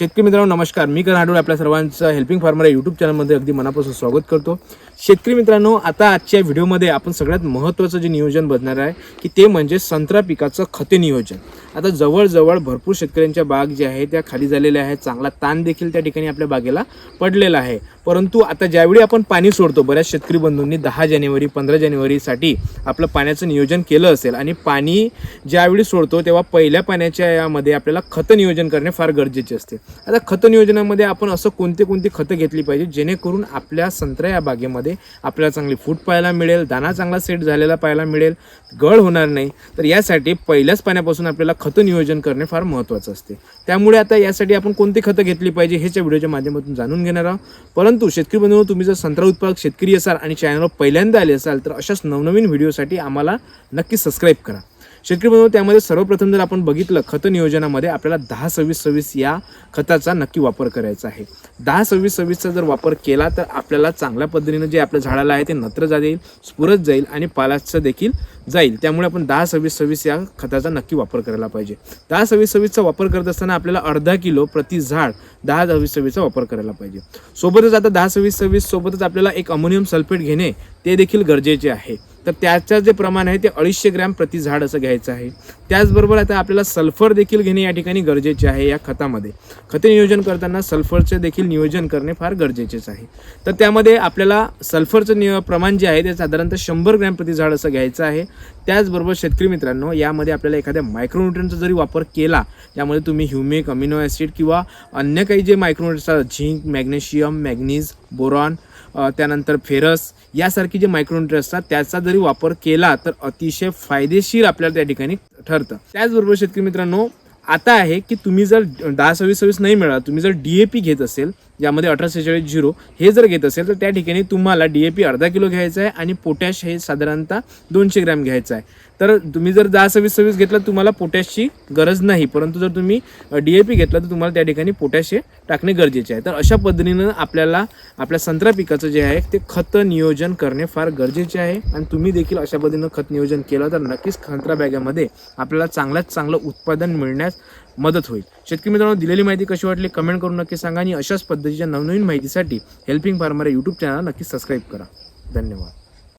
शेतकरी मित्रांनो नमस्कार. मी करण आपल्या सर्वांचं हेल्पिंग फार्मर या यूट्यूब चॅनलमध्ये अगदी मनापासून स्वागत करतो. शेतकरी मित्रांनो आता आजच्या व्हिडिओमध्ये आपण सगळ्यात महत्त्वाचं जे नियोजन बघणार आहे की ते म्हणजे संत्रा पिकाचं खते नियोजन. आता जवळजवळ भरपूर शेतकऱ्यांच्या बाग जे आहे त्या खाली झालेल्या आहेत. चांगला ताण देखील त्या ठिकाणी आपल्या बागेला पडलेला आहे. परंतु आता ज्यावेळी आपण पाणी सोडतो बऱ्याच शेतकरी बंधूंनी दहा जानेवारी पंधरा जानेवारीसाठी आपलं पाण्याचं नियोजन केलं असेल आणि पाणी ज्यावेळी सोडतो तेव्हा पहिल्या पाण्याच्या यामध्ये आपल्याला खतं नियोजन करणे फार गरजेचे असते. आता खतं नियोजनामध्ये आपण असं कोणते कोणती खतं घेतली पाहिजे जेणेकरून आपल्या संत्रा या बागेमध्ये आपल्याला चांगली फूट पाहायला मिळेल दाना चांगला सेट झालेला पाहायला मिळेल गळ होणार नाही. तर यासाठी पहिल्याच पाण्यापासून आपल्याला खतं नियोजन करणे फार महत्त्वाचं असते. त्यामुळे आता यासाठी आपण कोणती खतं घेतली पाहिजे ह्याच्या व्हिडिओच्या माध्यमातून जाणून घेणार आहोत. परंतु शेतकरी बंधू तुम्ही जर संत्रा उत्पादक शेतकरी असाल आणि चॅनलवर पहिल्यांदा आले असाल तर अशाच नवनवीन व्हिडिओसाठी आम्हाला नक्की सबस्क्राईब करा. शेतकरी बंधू त्यामध्ये सर्वप्रथम जर आपण बघितलं खत नियोजनामध्ये आपल्याला दहा सव्वीस सव्वीस या खताचा नक्की वापर करायचा आहे. दहा सव्वीस सव्वीसचा जर वापर केला तर आपल्याला चांगल्या पद्धतीनं जे आपल्या झाडाला आहे ते नत्र जाईल स्फुरत जाईल आणि पालाचं देखील जाईल. त्यामुळे आपण दहा सव्वीस सव्वीस या खताचा नक्की वापर करायला पाहिजे. दहा सव्वीस सव्वीसचा वापर करत असताना आपल्याला अर्धा किलो प्रति झाड दहा सव्वीस सव्वीसचा वापर करायला पाहिजे. सोबतच आता दहा सव्वीस सव्वीस सोबतच आपल्याला एक अमोनियम सल्फेट घेणे ते देखील गरजेचे आहे. तर त्याचं जे प्रमाण आहे ते अडीचशे ग्रॅम प्रति झाड असं घ्यायचं आहे. त्याचबरोबर आता आपल्याला सल्फर देखील घेणे या ठिकाणी गरजेचे आहे या खतामध्ये. खते नियोजन करताना सल्फरचे देखील नियोजन करणे फार गरजेचेच आहे. तर त्यामध्ये आपल्याला सल्फरचं निय प्रमाण जे आहे ते साधारणतः शंभर ग्रॅम प्रति झाड असं घ्यायचं आहे. त्याचबरोबर शेतकरी मित्रांनो यामध्ये आपल्याला एखाद्या मायक्रोन्युट्रनचा जरी वापर केला त्यामध्ये तुम्ही ह्युमिक अमिनो ॲसिड किंवा अन्य काही जे micronutrients zinc magnesium manganese boron त्यानंतर फेरस यासारखी जे मायक्रोन्युट्रन असतात त्याचा जरी वापर केला तर अतिशय फायदेशीर आपल्याला त्या ठिकाणी ठरतं. त्याचबरोबर शेतकरी मित्रांनो आता आहे की तुम्ही जर दहा सव्वीस सव्वीस नाही मिळाला तुम्ही जर डी ए पी घेत असेल ज्यामध्ये अठरा सेहेचाळीस झिरो हे जर घेत असेल तर त्या ठिकाणी तुम्हाला डी ए पी अर्धा किलो घ्यायचं आहे आणि पोटॅश हे साधारणतः दोनशे ग्रॅम घ्यायचं आहे. तर तुम्ही जर दहा सव्वीस सव्वीस घेतलं तर तुम्हाला पोटॅशची गरज नाही. परंतु जर तुम्ही डी ए पी घेतला तर तुम्हाला त्या ठिकाणी पोटॅश हे टाकणे गरजेचे आहे. तर अशा पद्धतीनं आपल्याला आपल्या संत्रा पिकाचं जे आहे ते खत नियोजन करणे फार गरजेचे आहे. आणि तुम्ही देखील अशा पद्धतीनं खत नियोजन केलं तर नक्कीच संत्रा बॅगामध्ये आपल्याला चांगल्यात चांगलं उत्पादन मिळण्यास मदत होईल. शेतकरी मित्रांनो दिलेली माहिती कशी वाटली कमेंट करून नक्की सांगा आणि अशाच पद्धतीच्या नवनवीन माहितीसाठी हेल्पिंग फार्मर या यूट्यूब चॅनल नक्की सबस्क्राईब करा. धन्यवाद.